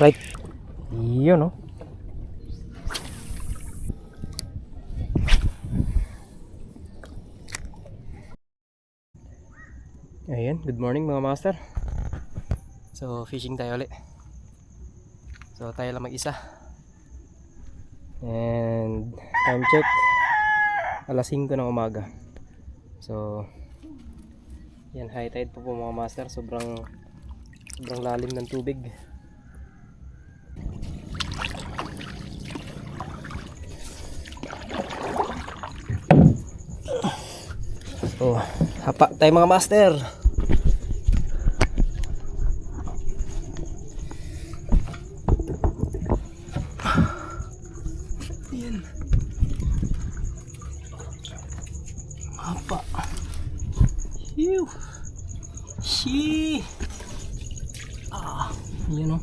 Strike. Yun, no? Ayan, good morning mga master. So, fishing tayo ulit. So, tayo lang mag-isa. And, time check. Alas 5 ng umaga. So, yan, high tide po po mga master. Sobrang, sobrang lalim ng tubig. So, hapa tayo mga master. Yan. Hapa. Phew. Shi. Ah, yan oh.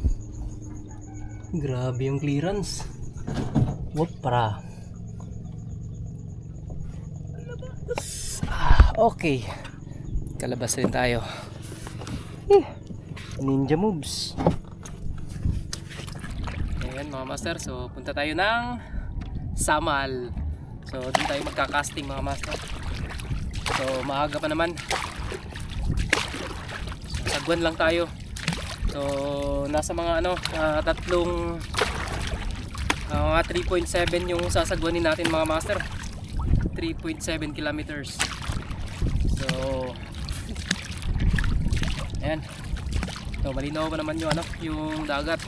Grabe yung clearance. Whoop, para. Ah, okay. Kalabas rin tayo. Eh, ninja moves. Ayan mga master, so punta tayo ng Samal. So doon tayo magka-casting mga master. So maaga pa naman. So, lang tayo. So nasa mga ano, ah, tatlong ah, mga 3.7 yung sasagwanin natin mga master. 3.7 kilometers. So Ayan. So malinaw pa naman yung ano, yung dagat.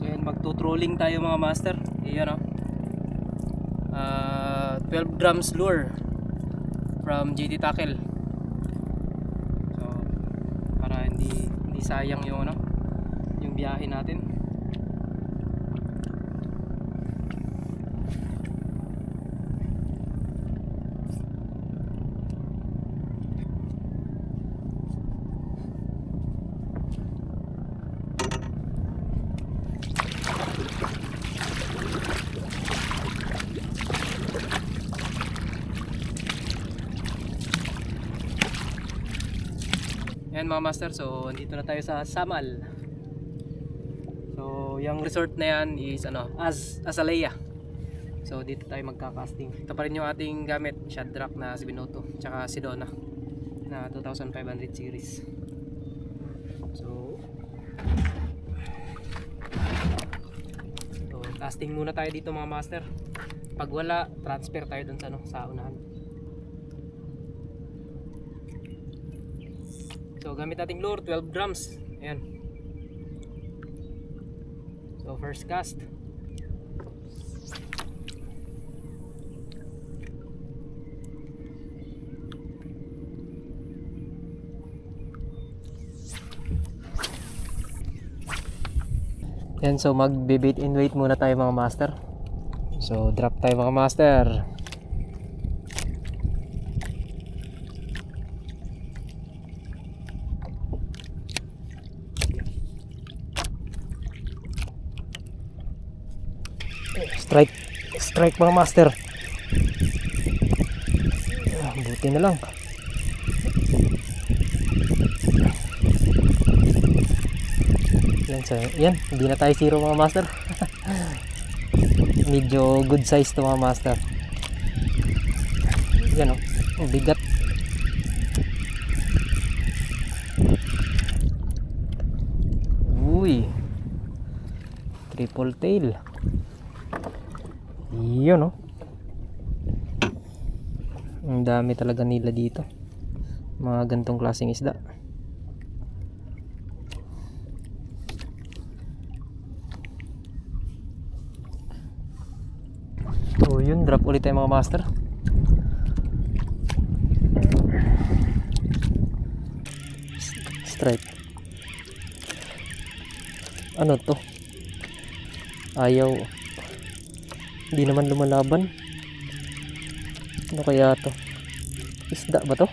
So yan, magto-trolling tayo mga master. Iyan oh. Ah, 12 grams lure from JT Tackle. So para hindi hindi sayang yung ano, yung biyahe natin. Yan mga master, so andito na tayo sa Samal. So, yung resort na yan is ano, Az Azalea. So, dito tayo magka-casting. Ito pa rin yung ating gamit, Shadrack na si Binoto, tsaka si Donna na 2500 series. So, so casting muna tayo dito mga master. Pag wala, transfer tayo dun sa ano, sa unahan. So gamit nating lure 12 grams. Ayan. So first cast. Yan, so magbe-bait and wait muna tayo mga master. So drop tayo mga master. Strike. Strike mga master. Ah, Buti na lang. Yan, so, yan. Hindi na tayo zero mga master. Medyo good size to mga master. Yan o. Ang bigat. Uy. Triple tail. Yun oh. Ang dami talaga nila dito. Mga gantong klaseng isda. So yun, drop ulit tayo mga master. Strike. Ano to? Ayaw. Hindi naman lumalaban. Ano kaya to? Isda ba to?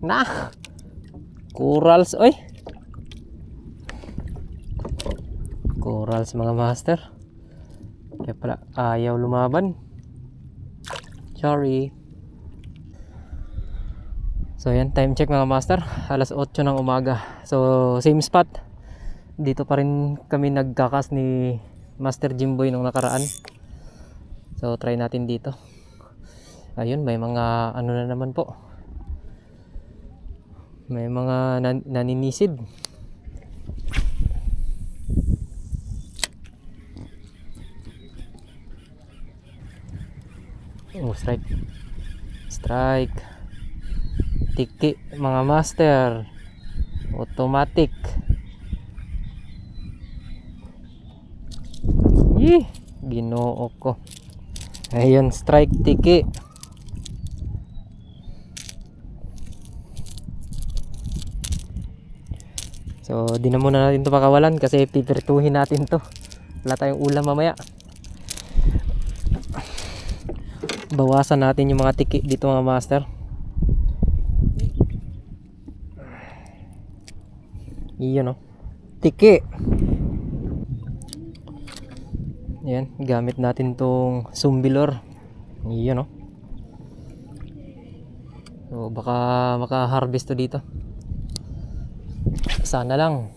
Na! Corals, oy! Corals mga master. Kaya pala ayaw lumaban. Sorry. So yan, time check mga master. Alas 8 ng umaga. So same spot. Dito pa rin kami nagkakas ni Master Jimboy nung nakaraan. So try natin dito. Ayun, may mga ano na naman po. May mga nan- naninisid. Oh, strike. Strike. Tiki, mga master. Automatic. Yee, ginoo ko. Ayun, strike tiki. So, di na muna natin to pakawalan kasi pipirtuhin natin to. Wala tayong ulam mamaya. Bawasan natin yung mga tiki dito mga master. Iyon oh. Tiki. Yan, gamit natin tong sumbilor. Iyon oh. So, baka maka-harvest to dito. Sana lang.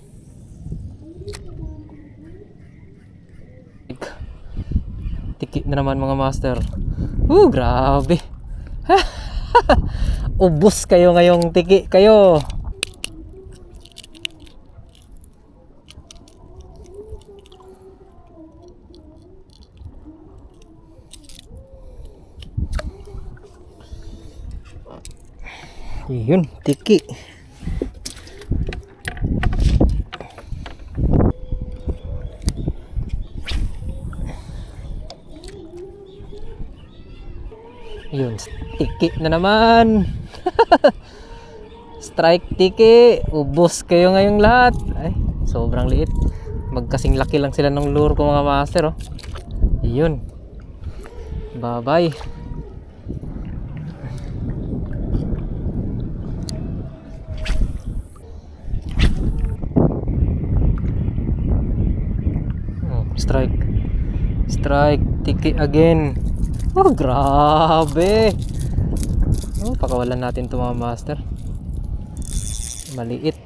Tiki na naman mga master. Uh, grabe. Ubus kayo ngayong tiki kayo. Yun, tiki. Yun, tiki na naman. Strike tiki. Ubos kayo ngayong lahat. Ay, sobrang liit. Magkasing laki lang sila ng lure ko mga master. Oh. Yun. Bye-bye. Oh, strike. Strike. Tiki again. Oh, grabe. Oh, pakawalan natin to mga master. Maliit.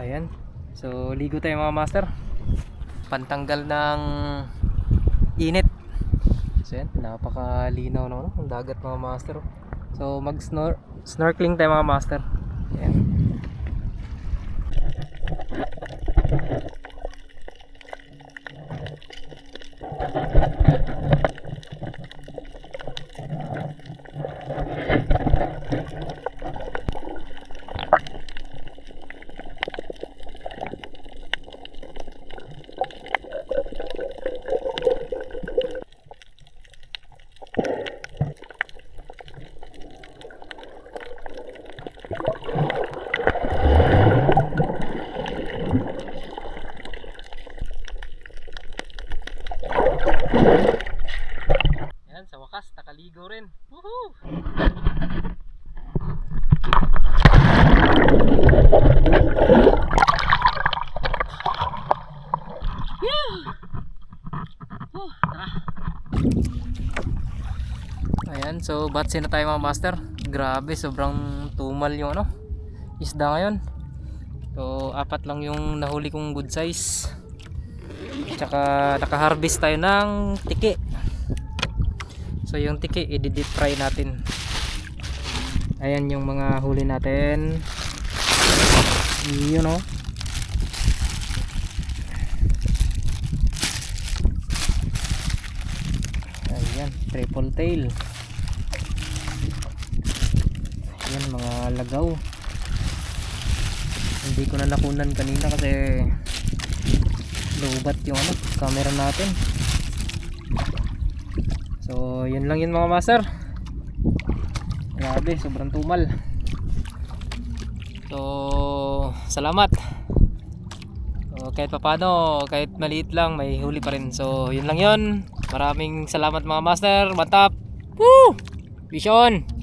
Ayan. So, ligo tayo mga master. Pantanggal ng init. So, yan. Napakalinaw naman. Ang dagat mga master. So, mag-snor snorkeling tayo mga master. Yan, sa wakas, nakaligo rin. Woohoo! Oh, tara. Ayan, so batsi na tayo mga master. Grabe, sobrang tumal yung ano, isda ngayon. So, apat lang yung nahuli kong good size. Tsaka naka-harvest tayo ng tiki. So yung tiki i-deep fry natin. Ayan yung mga huli natin. Yun oh. Ayan, triple tail. Ayan mga lagaw. Hindi ko na nakunan kanina kasi lobat yung ano, camera natin. So, yun lang yun mga master. Grabe, sobrang tumal. So, salamat. So, kahit papano, kahit maliit lang, may huli pa rin. So, yun lang yun. Maraming salamat mga master. Matap. Woo! Vision!